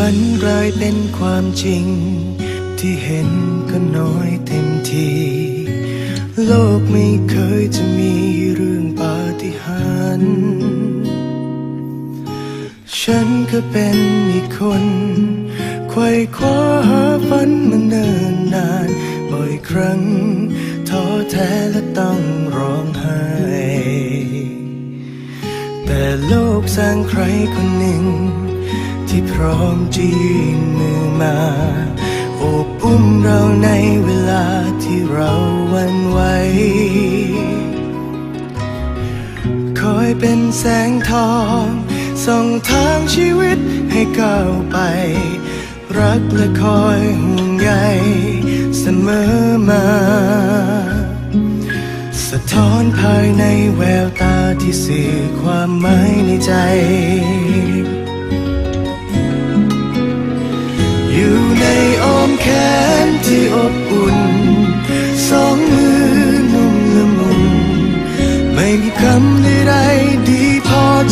ฝันกลายเป็นความจริง ที่เห็นก็น้อยเต็มที โลกไม่เคยจะมีเรื่องปาฏิหาริย์ฉันก็เป็นอีกคนไขว่คว้าหาฝันมาเนิ่นนาน บ่อยครั้งท้อแท้และต้องร้องไห้ แต่โลกสร้างใครคนหนึ่ง ที่พร้อมจะยื่นมือมา โอบอุ้มเราในเวลาที่เราหวันไหวคอยเป็นแสงทองส่องทางชีวิตให้ก้าวไป รักและคอยห่วงใยเสมอมา สะท้อนภายในแววตาที่สื่อความหมายในใจ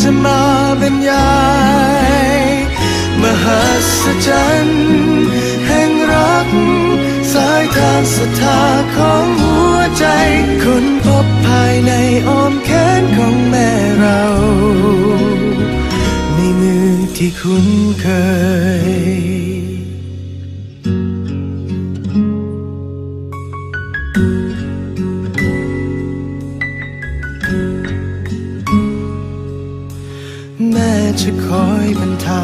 จะมาบรรยาย มหัศจรรย์แห่งรัก สายทางศรัทธาของหัวใจคนพบภายในอ้อมแขนของแม่เราในมือที่คุ้นเคย จะคอยบรรเทา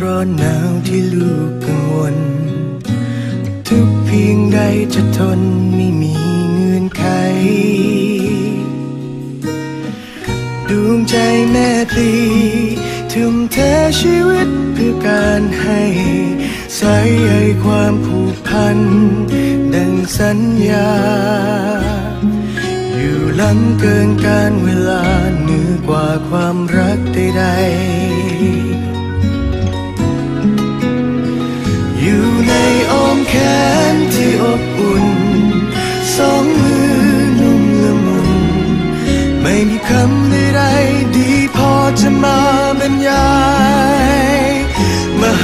ร้อนหนาวที่ลูกกังวล ทุกเพียงใดจะทนไม่มีเงื่อนไข ดวงใจแม่พลีทุ่มเทชีวิตเพื่อการให้ใส่ใยความผูกพัน ดังสัญญา อยู่ล้ำเกินการเวลา กว่าความรักใดๆ อยู่ในอ้อมแขนที่อบอุ่น สองมือนุ่มละมุน ไม่มีคำใดๆดีพอจะมาบรรยาย